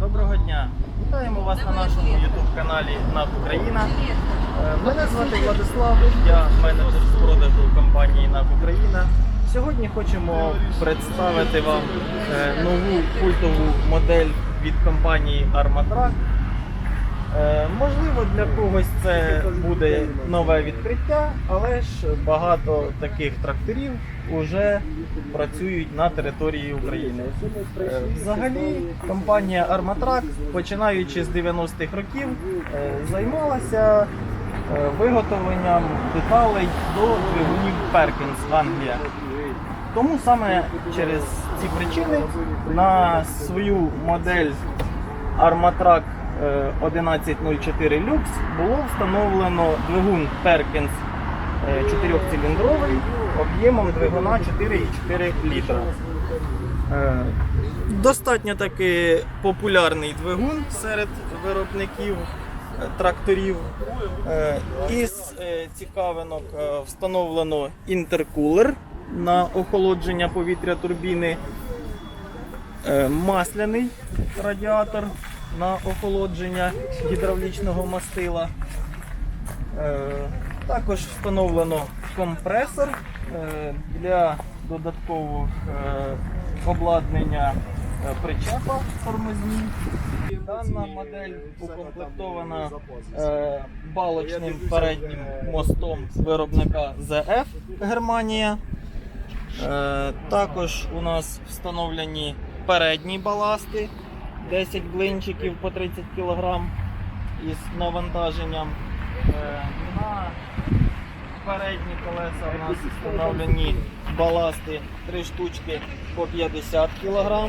Доброго дня! Вітаємо вас на нашому YouTube каналі НАП Україна. Е, Мене звати Владислав, я менеджер з продажу компанії НАП Україна. Сьогодні хочемо представити вам е, нову культову модель від компанії Armatrack. Е, Можливо, для когось це буде нове відкриття, але ж багато таких тракторів вже працюють на території України. Е, Взагалі, компанія Armatrack, починаючи з 90-х років, е, займалася виготовленням деталей до двигунів Perkins Англія. Тому саме через ці причини на свою модель е, 1104 Lux було встановлено двигун Perkins 4-циліндровий об'ємом двигуна 4,4 літра. Е, Достатньо таки популярний двигун серед виробників е, тракторів. Е, Із е, цікавинок е, встановлено інтеркулер на охолодження повітря турбіни, е, масляний радіатор на охолодження гідравлічного мастила. Е, Також встановлено компресор е, для додаткового е, обладнання причепа тормозні. Дана модель укомплектована балочним переднім мостом виробника ZF Германія. Також у нас встановлені передні баласти 10 блинчиків по 30 кг із навантаженням. Е, На передні колеса у нас встановлені баласти 3 штучки по 50 кг.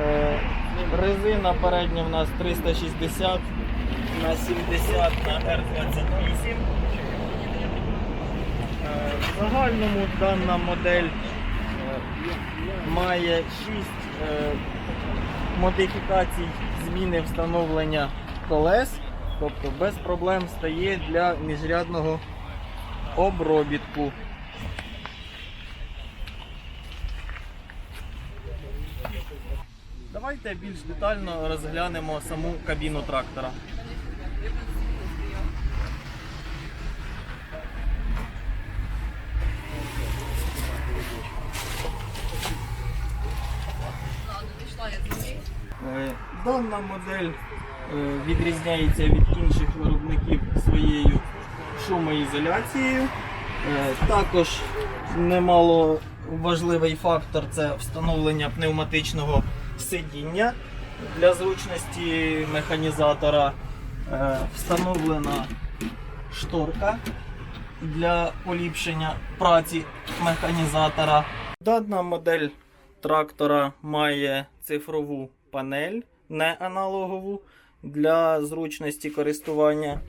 Е, Резина передня у нас 360 на 70 на R28. Е, В загальному дана модель має 6 е, модифікацій зміни встановлення колес, тобто без проблем стає для міжрядного обробітку. Давайте більш детально розглянемо саму кабіну трактора. Дана модель е, відрізняється від інших виробників своєю шумоізоляцією. Е, Також немало важливий фактор це встановлення пневматичного сидіння для зручності механізатора. Е, Встановлена шторка для поліпшення праці механізатора. Дана модель трактора має цифрову панель, не аналогову для зручності користування.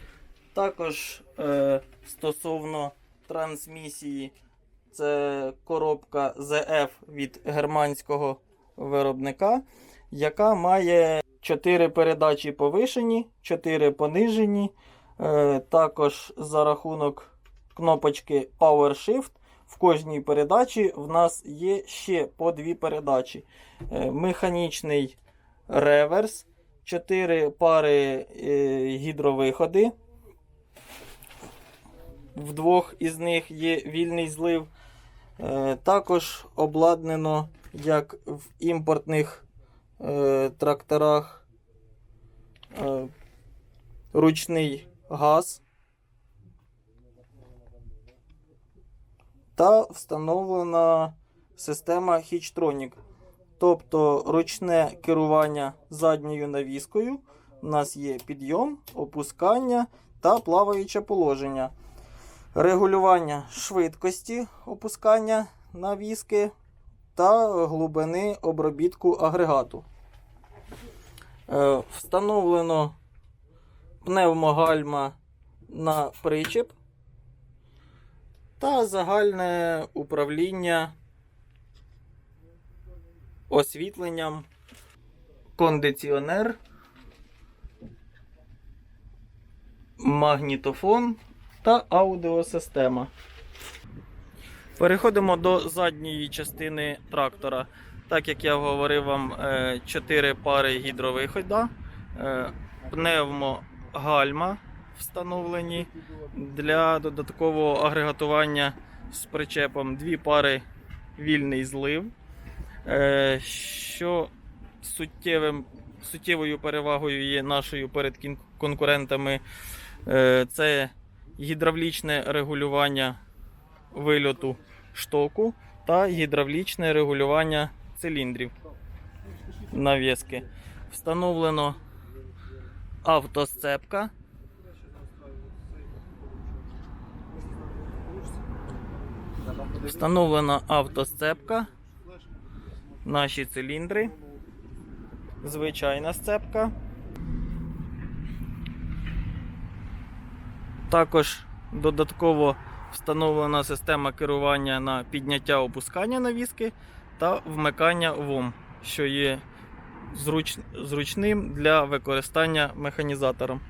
Також е, стосовно трансмісії, це коробка ZF від германського виробника, яка має 4 передачі повишені, 4 понижені. Е, також за рахунок кнопочки Power Shift в кожній передачі в нас є ще по дві передачі. Е, Механічний реверс, 4 пари е, гідровиходи. В двох із них є вільний злив. Е, Також обладнано, як в імпортних е, тракторах, ручний газ. Та встановлена система Hitchtronic. Тобто ручне керування задньою навіскою. У нас є підйом, опускання та плаваюче положення. Регулювання швидкості опускання навіски та глибини обробітку агрегату. Е, Встановлено пневмогальма на причеп та загальне управління освітленням, кондиціонер, магнітофон та аудіосистема. Переходимо до задньої частини трактора. Так як я говорив вам, 4 пари гідровихода, е, пневмогальма встановлені для додаткового агрегатування з причепом, дві пари вільний злив. Е, Що суттєвим, суттєвою перевагою є нашою перед конкурентами, е, це гідравлічне регулювання вильоту штоку та гідравлічне регулювання циліндрів навіски. Встановлено автосцепка. Встановлена автосцепка. Наші циліндри. Звичайна сцепка. Також додатково встановлена система керування на підняття опускання навіски та вмикання ВОМ, що є зручним для використання механізатором.